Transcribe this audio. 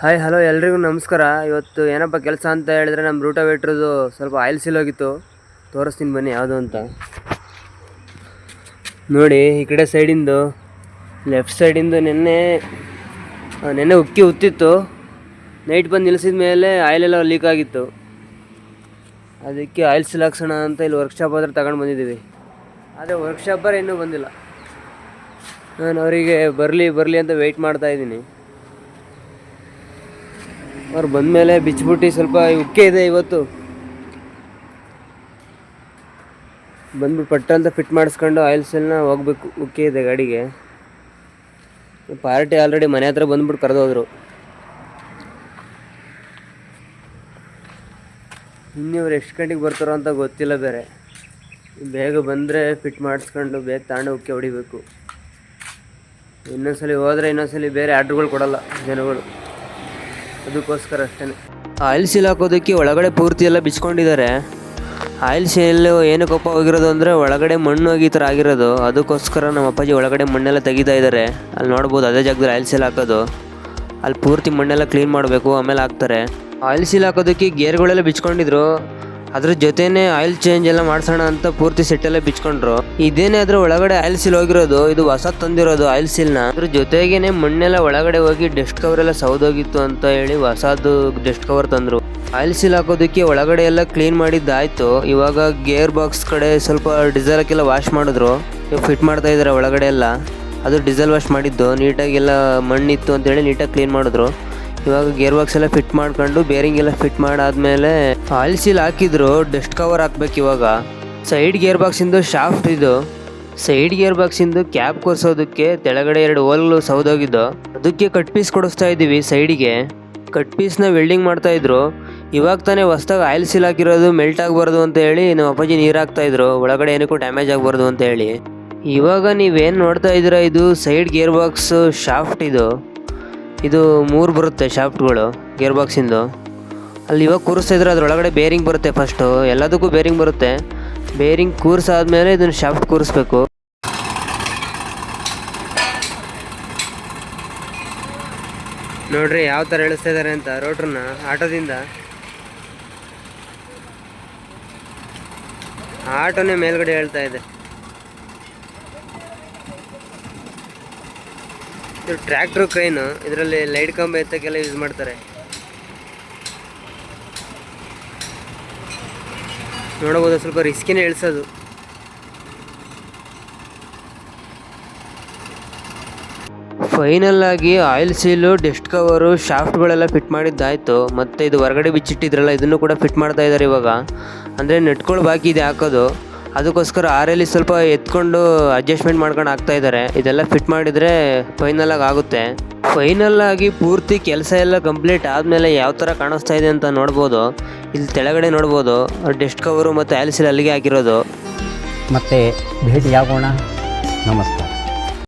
Hi hello ಎಲ್ರಿಗೂ ನಮಸ್ಕಾರ. ಇವತ್ತು ಏನಪ್ಪ ಕೆಲಸ ಅಂತ ಹೇಳಿದ್ರೆ ನಮ್ಮ ರೂಟೋವೇಟ್ರದು ಸ್ವಲ್ಪ ಆಯಿಲ್ ಸೀಲ್ ಹೋಗಿತ್ತು. ತೋರಿಸ್ತೀನಿ ಬನ್ನಿ ಯಾವುದು ಅಂತ. ನೋಡಿ, ಈ ಕಡೆ ಸೈಡಿಂದು ಲೆಫ್ಟ್ ಸೈಡಿಂದು ನಿನ್ನೆ ನೆನ್ನೆ ಉಕ್ಕಿ ಉತ್ತಿತ್ತು. ನೈಟ್ ಬಂದು ನಿಲ್ಲಿಸಿದ ಮೇಲೆ ಆಯಿಲೆಲ್ಲ ಲೀಕ್ ಆಗಿತ್ತು. ಅದಕ್ಕೆ ಆಯಿಲ್ ಸೀಲ್ ಹಾಕ್ಸೋಣ ಅಂತ ಇಲ್ಲಿ ವರ್ಕ್ಶಾಪ್ ಹತ್ರ ತಗೊಂಡು ಬಂದಿದ್ದೀವಿ. ಆದರೆ ವರ್ಕ್ಶಾಪರ್ ಇನ್ನೂ ಬಂದಿಲ್ಲ. ನಾನು ಅವರಿಗೆ ಬರಲಿ ಬರಲಿ ಅಂತ ವೆಯ್ಟ್ ಮಾಡ್ತಾ ಇದ್ದೀನಿ. ಅವ್ರು ಬಂದಮೇಲೆ ಬಿಚ್ಚಿಬಿಟ್ಟು ಸ್ವಲ್ಪ ಉಕ್ಕೆ ಇದೆ ಇವತ್ತು. ಬಂದ್ಬಿಟ್ಟು ಪಟ್ಟ ಅಂತ ಫಿಟ್ ಮಾಡಿಸ್ಕೊಂಡು ಆಯಿಲ್ ಸೆಲ್ನ ಹೋಗ್ಬೇಕು, ಉಕ್ಕೆ ಇದೆ ಗಾಡಿಗೆ. ಪಾರ್ಟಿ ಆಲ್ರೆಡಿ ಮನೆ ಹತ್ರ ಬಂದ್ಬಿಟ್ಟು ಕರೆದೋದ್ರು. ಇನ್ನು ಇವ್ರು ಎಷ್ಟು ಗಂಟೆಗೆ ಬರ್ತಾರೋ ಅಂತ ಗೊತ್ತಿಲ್ಲ ಬೇರೆ. ಬೇಗ ಬಂದರೆ ಫಿಟ್ ಮಾಡಿಸ್ಕೊಂಡು ಬೇಗ ತಾಂಡ ಉಕ್ಕೆ ಹೊಡಿಬೇಕು. ಇನ್ನೊಂದ್ಸಲಿ ಹೋದರೆ ಇನ್ನೊಂದ್ಸಲಿ ಬೇರೆ ಆರ್ಡ್ರುಗಳು ಕೊಡಲ್ಲ ಜನಗಳು. ಅದಕ್ಕೋಸ್ಕರ ಅಷ್ಟೇ ಆಯಿಲ್ ಸೀಲ್ ಹಾಕೋದಕ್ಕೆ ಒಳಗಡೆ ಪೂರ್ತಿ ಎಲ್ಲ ಬಿಚ್ಕೊಂಡಿದ್ದಾರೆ. ಆಯಿಲ್ ಸೀಲ್ ಏನಕ್ಕಪ್ಪ ಹೋಗಿರೋದು ಅಂದರೆ ಒಳಗಡೆ ಮಣ್ಣು ಹೋಗಿ ಈ ಥರ ಆಗಿರೋದು. ಅದಕ್ಕೋಸ್ಕರ ನಮ್ಮ ಅಪ್ಪಾಜಿ ಒಳಗಡೆ ಮಣ್ಣೆಲ್ಲ ತೆಗಿತಾ ಇದ್ದಾರೆ. ಅಲ್ಲಿ ನೋಡ್ಬೋದು ಅದೇ ಜಾಗದಲ್ಲಿ ಆಯಿಲ್ ಸೀಲ್ ಹಾಕೋದು. ಅಲ್ಲಿ ಪೂರ್ತಿ ಮಣ್ಣೆಲ್ಲ ಕ್ಲೀನ್ ಮಾಡಬೇಕು, ಆಮೇಲೆ ಹಾಕ್ತಾರೆ. ಆಯಿಲ್ ಸೀಲ್ ಹಾಕೋದಕ್ಕೆ ಗೇರ್ಗಳೆಲ್ಲ ಬಿಚ್ಕೊಂಡಿದ್ರು. ಅದ್ರ ಜೊತೆನೆ ಆಯಿಲ್ ಚೇಂಜ್ ಎಲ್ಲ ಮಾಡ್ಸೋಣ ಅಂತ ಪೂರ್ತಿ ಸೆಟ್ ಎಲ್ಲ ಬಿಚ್ಕೊಂಡ್ರು. ಇದೇನೇ ಅದ್ರ ಒಳಗಡೆ ಆಯಿಲ್ ಸೀಲ್ ಹೋಗಿರೋದು, ಇದು ಹೊಸ ತಂದಿರೋದು ಆಯಿಲ್ ಸೀಲ್ನ ಅದ್ರ ಜೊತೆಗೇನೆ ಮಣ್ಣೆಲ್ಲ ಒಳಗಡೆ ಹೋಗಿ ಡಸ್ಟ್ ಕವರ್ ಎಲ್ಲ ಸೌದೋಗಿತ್ತು ಅಂತ ಹೇಳಿ ಹೊಸದು ಡಸ್ಟ್ ಕವರ್ ತಂದ್ರು. ಆಯಿಲ್ ಸೀಲ್ ಹಾಕೋದಕ್ಕೆ ಒಳಗಡೆ ಎಲ್ಲ ಕ್ಲೀನ್ ಮಾಡಿದ್ದಾಯ್ತು ಇವಾಗ ಗೇರ್ ಬಾಕ್ಸ್ ಕಡೆ ಸ್ವಲ್ಪ ಡೀಸೆಲ್ ಹಾಕಿಲ್ಲ ವಾಶ್ ಮಾಡಿದ್ರು. ಫಿಟ್ ಮಾಡ್ತಾ ಇದ್ದಾರೆ ಒಳಗಡೆ ಎಲ್ಲ. ಅದು ಡೀಸೆಲ್ ವಾಶ್ ಮಾಡಿದ್ದು. ನೀಟಾಗಿ ಎಲ್ಲ ಮಣ್ಣಿತ್ತು ಅಂತ ಹೇಳಿ ನೀಟಾಗಿ ಕ್ಲೀನ್ ಮಾಡಿದ್ರು. ಇವಾಗ ಗೇರ್ ಬಾಕ್ಸ್ ಎಲ್ಲ ಫಿಟ್ ಮಾಡ್ಕೊಂಡು ಬೇರಿಂಗ್ ಎಲ್ಲ ಫಿಟ್ ಮಾಡಾದ್ಮೇಲೆ ಆಯಿಲ್ ಸೀಲ್ ಹಾಕಿದ್ರು ಡಸ್ಟ್ ಕವರ್ ಹಾಕ್ಬೇಕು ಇವಾಗ. ಸೈಡ್ ಗೇರ್ ಬಾಕ್ಸಿಂದು ಶಾಫ್ಟ್ ಇದು. ಸೈಡ್ ಗೇರ್ ಬಾಕ್ಸಿಂದು ಕ್ಯಾಪ್ ಕೊರ್ಸೋದಕ್ಕೆ ತೆಳಗಡೆ ಎರಡು ಹೋಲ್ಗಳು ಸೌದೋಗಿದ್ದು. ಅದಕ್ಕೆ ಕಟ್ ಪೀಸ್ ಕೊಡಿಸ್ತಾ ಇದ್ದೀವಿ ಸೈಡಿಗೆ ಕಟ್ ಪೀಸ್ನ ವೆಲ್ಡಿಂಗ್ ಮಾಡ್ತಾ ಇದ್ರು. ಇವಾಗ ತಾನೇ ಹೊಸ್ದಾಗ ಆಯಿಲ್ ಸೀಲ್ ಹಾಕಿರೋದು ಮೆಲ್ಟ್ ಆಗಬಾರ್ದು ಅಂತ ಹೇಳಿ ನಮ್ಮ ಅಪ್ಪಾಜಿ ನೀರು ಹಾಕ್ತಾ ಇದ್ರು. ಒಳಗಡೆ ಏನಕ್ಕೂ ಡ್ಯಾಮೇಜ್ ಆಗಬಾರ್ದು ಅಂತ ಹೇಳಿ. ಇವಾಗ ನೀವೇನು ನೋಡ್ತಾ ಇದ್ದೀರಾ ಇದು ಸೈಡ್ ಗೇರ್ ಬಾಕ್ಸ್ ಶಾಫ್ಟ್ ಇದು. ಇದು ಮೂರು ಬರುತ್ತೆ ಶಾಫ್ಟ್ಗಳು ಗೇರ್ ಬಾಕ್ಸಿಂದು ಅಲ್ಲಿ ಇವಾಗ ಕೂರಿಸ್ತಾ ಇದ್ರೆ ಅದ್ರೊಳಗಡೆ ಬೇರಿಂಗ್ ಬರುತ್ತೆ ಫಸ್ಟು ಎಲ್ಲದಕ್ಕೂ ಬೇರಿಂಗ್ ಬರುತ್ತೆ. ಬೇರಿಂಗ್ ಕೂರಿಸಾದ್ಮೇಲೆ ಇದನ್ನು ಶಾಫ್ಟ್ ಕೂರಿಸ್ಬೇಕು. ನೋಡ್ರಿ ಯಾವ ಥರ ಇಳಿಸ್ತಾ ಇದ್ದಾರೆ ಅಂತ ರೋಟ್ರನ್ನ ಆಟೋದಿಂದ. ಆಟೋನೇ ಮೇಲ್ಗಡೆ ಹೇಳ್ತಾ ಇದೆ. ಇದು ಟ್ರ್ಯಾಕ್ಟ್ರು ಕ್ರೈನು ಇದರಲ್ಲಿ ಲೈಟ್ ಕಂಬ ಎತ್ತಕ್ಕೆಲ್ಲ ಯೂಸ್ ಮಾಡ್ತಾರೆ. ನೋಡಬಹುದು ಸ್ವಲ್ಪ ರಿಸ್ಕಿನೇ ಇಳಿಸೋದು. ಫೈನಲ್ ಆಗಿ ಆಯಿಲ್ ಸೀಲು ಡೆಸ್ಟ್ ಕವರು ಶಾಫ್ಟ್ಗಳೆಲ್ಲ ಫಿಟ್ ಮಾಡಿದ್ದಾಯ್ತು. ಮತ್ತು ಇದು ಹೊರಗಡೆ ಬಿಚ್ಚಿಟ್ಟಿದ್ರಲ್ಲ, ಇದನ್ನು ಕೂಡ ಫಿಟ್ ಮಾಡ್ತಾ ಇದ್ದಾರೆ ಇವಾಗ. ಅಂದರೆ ನೆಟ್ಗಳು ಬಾಕಿ ಇದೆ ಹಾಕೋದು. ಅದಕ್ಕೋಸ್ಕರ ಆರಲ್ಲಿ ಸ್ವಲ್ಪ ಎತ್ಕೊಂಡು ಅಡ್ಜಸ್ಟ್ಮೆಂಟ್ ಮಾಡ್ಕೊಂಡು ಆಗ್ತಾ ಇದ್ದಾರೆ. ಇದೆಲ್ಲ ಫಿಟ್ ಮಾಡಿದರೆ ಫೈನಲ್ ಆಗಿ ಆಗುತ್ತೆ. ಫೈನಲ್ ಆಗಿ ಪೂರ್ತಿ ಕೆಲಸ ಎಲ್ಲ ಕಂಪ್ಲೀಟ್ ಆದಮೇಲೆ ಯಾವ ಥರ ಕಾಣಿಸ್ತಾ ಇದೆ ಅಂತ ನೋಡ್ಬೋದು. ಇಲ್ಲಿ ತೆಳಗಡೆ ನೋಡ್ಬೋದು. ಡೆಸ್ಟ್ ಕವರು ಮತ್ತು ಆಲಿಸಿಲ್ ಅಲ್ಲಿಗೆ ಹಾಕಿರೋದು. ಮತ್ತೆ ಭೇಟಿಯಾಗೋಣ ನಮಸ್ಕಾರ.